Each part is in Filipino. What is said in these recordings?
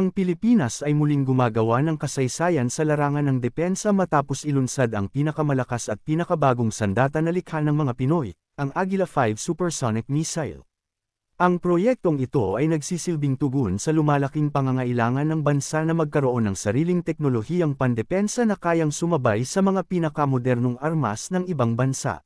Ang Pilipinas ay muling gumagawa ng kasaysayan sa larangan ng depensa matapos ilunsad ang pinakamalakas at pinakabagong sandata na likha ng mga Pinoy, ang Agila 5 supersonic missile. Ang proyektong ito ay nagsisilbing tugon sa lumalaking pangangailangan ng bansa na magkaroon ng sariling teknolohiyang pandepensa na kayang sumabay sa mga pinakamodernong armas ng ibang bansa.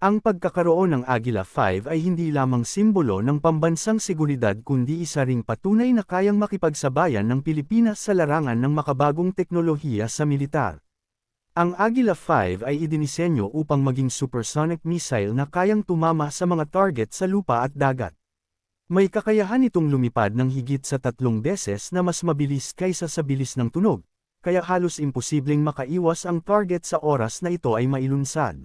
Ang pagkakaroon ng Agila 5 ay hindi lamang simbolo ng pambansang seguridad kundi isa ring patunay na kayang makipagsabayan ng Pilipinas sa larangan ng makabagong teknolohiya sa militar. Ang Agila 5 ay idinisenyo upang maging supersonic missile na kayang tumama sa mga target sa lupa at dagat. May kakayahan itong lumipad ng higit sa tatlong beses na mas mabilis kaysa sa bilis ng tunog, kaya halos imposibleng makaiwas ang target sa oras na ito ay mailunsad.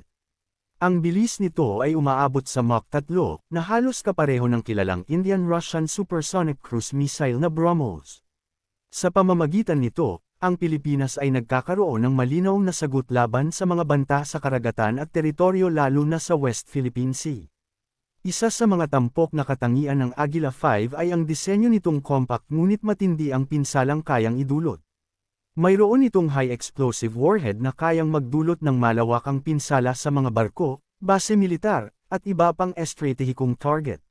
Ang bilis nito ay umaabot sa Mach 3, na halos kapareho ng kilalang Indian-Russian supersonic cruise missile na BrahMos. Sa pamamagitan nito, ang Pilipinas ay nagkakaroon ng malinaw na sagot laban sa mga banta sa karagatan at teritoryo lalo na sa West Philippine Sea. Isa sa mga tampok na katangian ng Agila 5 ay ang disenyo nitong compact ngunit matindi ang pinsalang kayang idulot. Mayroon itong high explosive warhead na kayang magdulot ng malawakang pinsala sa mga barko, base militar, at iba pang estratehikong target.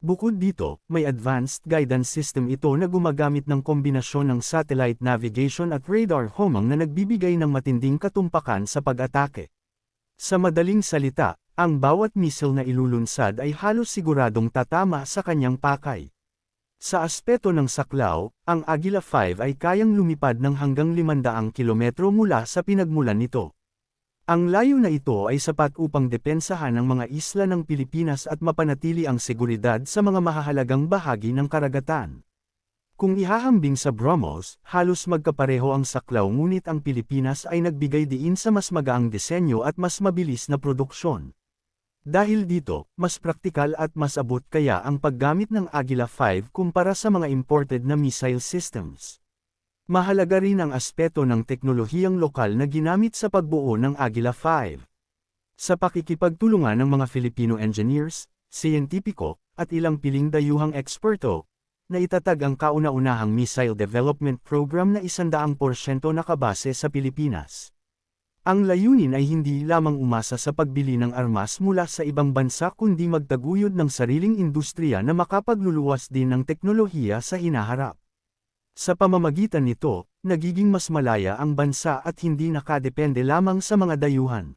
Bukod dito, may advanced guidance system ito na gumagamit ng kombinasyon ng satellite navigation at radar homing na nagbibigay ng matinding katumpakan sa pag-atake. Sa madaling salita, ang bawat missile na ilulunsad ay halos siguradong tatama sa kanyang pakay. Sa aspeto ng saklaw, ang Agila 5 ay kayang lumipad ng hanggang 500 kilometro mula sa pinagmulan nito. Ang layo na ito ay sapat upang depensahan ang mga isla ng Pilipinas at mapanatili ang seguridad sa mga mahahalagang bahagi ng karagatan. Kung ihahambing sa BrahMos, halos magkapareho ang saklaw ngunit ang Pilipinas ay nagbigay diin sa mas magaang disenyo at mas mabilis na produksyon. Dahil dito, mas praktikal at mas abot kaya ang paggamit ng Agila 5 kumpara sa mga imported na missile systems. Mahalaga rin ang aspeto ng teknolohiyang lokal na ginamit sa pagbuo ng Agila 5. Sa pakikipagtulungan ng mga Filipino engineers, siyentipiko, at ilang piling dayuhang eksperto, na itatag ang kauna-unahang missile development program na 100% nakabase sa Pilipinas. Ang layunin ay hindi lamang umasa sa pagbili ng armas mula sa ibang bansa kundi magtaguyod ng sariling industriya na makapagluluwas din ng teknolohiya sa hinaharap. Sa pamamagitan nito, nagiging mas malaya ang bansa at hindi nakadepende lamang sa mga dayuhan.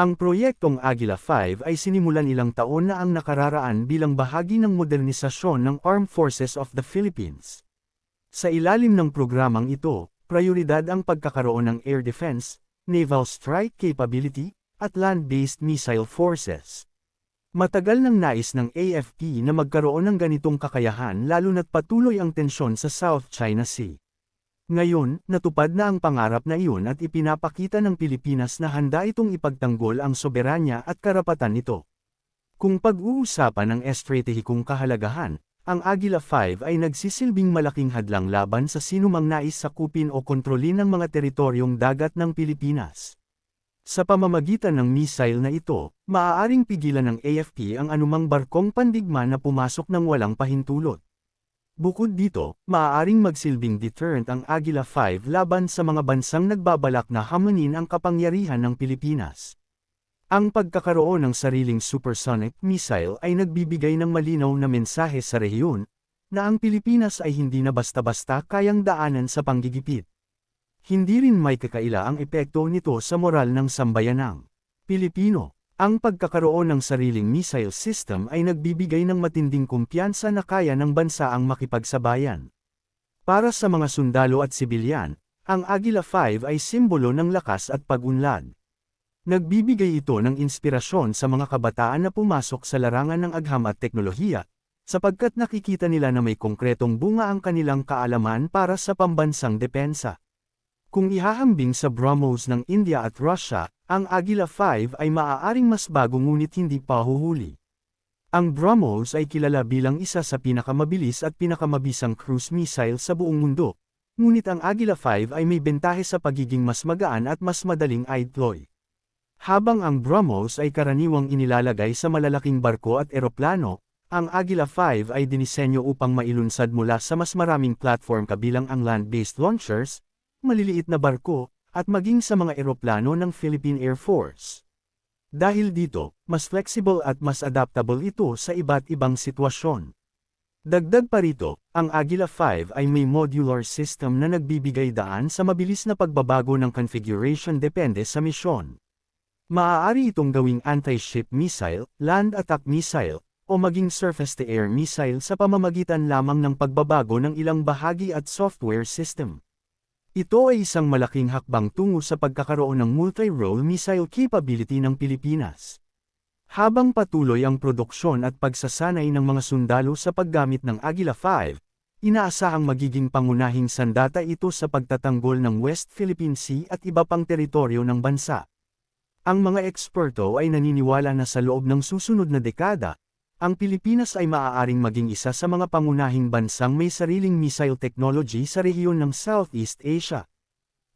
Ang proyektong Agila 5 ay sinimulan ilang taon na ang nakararaan bilang bahagi ng modernisasyon ng Armed Forces of the Philippines. Sa ilalim ng programang ito, prioridad ang pagkakaroon ng air defense, naval strike capability, at land-based missile forces. Matagal nang nais ng AFP na magkaroon ng ganitong kakayahan lalo na't patuloy ang tensyon sa South China Sea. Ngayon, natupad na ang pangarap na iyon at ipinapakita ng Pilipinas na handa itong ipagtanggol ang soberanya at karapatan nito. Kung pag-uusapan ng estratehikong kahalagahan, ang Agila 5 ay nagsisilbing malaking hadlang laban sa sinumang nais sakupin o kontrolin ng mga teritoryong dagat ng Pilipinas. Sa pamamagitan ng missile na ito, maaaring pigilan ng AFP ang anumang barkong pandigma na pumasok ng walang pahintulot. Bukod dito, maaaring magsilbing deterrent ang Agila 5 laban sa mga bansang nagbabalak na hamunin ang kapangyarihan ng Pilipinas. Ang pagkakaroon ng sariling supersonic missile ay nagbibigay ng malinaw na mensahe sa rehiyon, na ang Pilipinas ay hindi na basta-basta kayang daanan sa panggigipit. Hindi rin may kakaila ang epekto nito sa moral ng sambayanang Pilipino. Ang pagkakaroon ng sariling missile system ay nagbibigay ng matinding kumpiyansa na kaya ng bansa ang makipagsabayan. Para sa mga sundalo at sibilyan, ang Agila 5 ay simbolo ng lakas at pag-unlad. Nagbibigay ito ng inspirasyon sa mga kabataan na pumasok sa larangan ng agham at teknolohiya, sapagkat nakikita nila na may konkretong bunga ang kanilang kaalaman para sa pambansang depensa. Kung ihahambing sa BrahMos ng India at Russia, ang Agila 5 ay maaaring mas bago ngunit hindi pa huhuli. Ang BrahMos ay kilala bilang isa sa pinakamabilis at pinakamabisang cruise missile sa buong mundo, ngunit ang Agila 5 ay may bentahe sa pagiging mas magaan at mas madaling i-deploy. Habang ang BrahMos ay karaniwang inilalagay sa malalaking barko at eroplano, Ang Agila 5 ay dinisenyo upang mailunsad mula sa mas maraming platform kabilang ang land-based launchers, maliliit na barko, at maging sa mga eroplano ng Philippine Air Force. Dahil dito, mas flexible at mas adaptable ito sa iba't ibang sitwasyon. Dagdag pa rito, ang Agila 5 ay may modular system na nagbibigay daan sa mabilis na pagbabago ng configuration depende sa misyon. Maaari itong gawing anti-ship missile, land attack missile, o maging surface-to-air missile sa pamamagitan lamang ng pagbabago ng ilang bahagi at software system. Ito ay isang malaking hakbang tungo sa pagkakaroon ng multi-role missile capability ng Pilipinas. Habang patuloy ang produksyon at pagsasanay ng mga sundalo sa paggamit ng Agila 5, inaasahang magiging pangunahing sandata ito sa pagtatanggol ng West Philippine Sea at iba pang teritoryo ng bansa. Ang mga eksperto ay naniniwala na sa loob ng susunod na dekada, ang Pilipinas ay maaaring maging isa sa mga pangunahing bansang may sariling missile technology sa rehiyon ng Southeast Asia.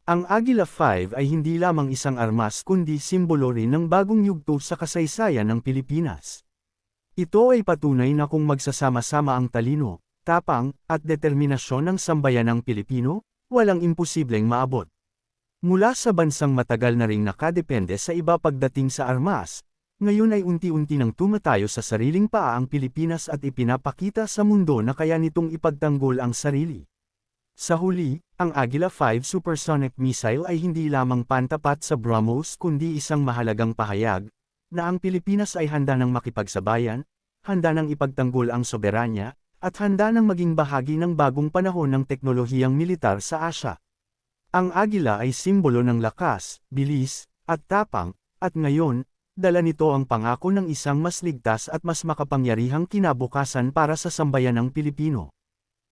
Ang Agila 5 ay hindi lamang isang armas kundi simbolo rin ng bagong yugto sa kasaysayan ng Pilipinas. Ito ay patunay na kung magsasama-sama ang talino, tapang, at determinasyon ng sambayanang Pilipino, walang imposibleng maabot. Mula sa bansang matagal na ring nakadepende sa iba pagdating sa armas, ngayon ay unti-unti nang tumatayo sa sariling paa ang Pilipinas at ipinapakita sa mundo na kaya nitong ipagtanggol ang sarili. Sa huli, ang Agila 5 supersonic missile ay hindi lamang pantapat sa BrahMos kundi isang mahalagang pahayag, na ang Pilipinas ay handa ng makipagsabayan, handa ng ipagtanggol ang soberanya, at handa ng maging bahagi ng bagong panahon ng teknolohiyang militar sa Asya. Ang Agila ay simbolo ng lakas, bilis, at tapang, at ngayon, dala nito ang pangako ng isang mas ligtas at mas makapangyarihang kinabukasan para sa sambayanang Pilipino.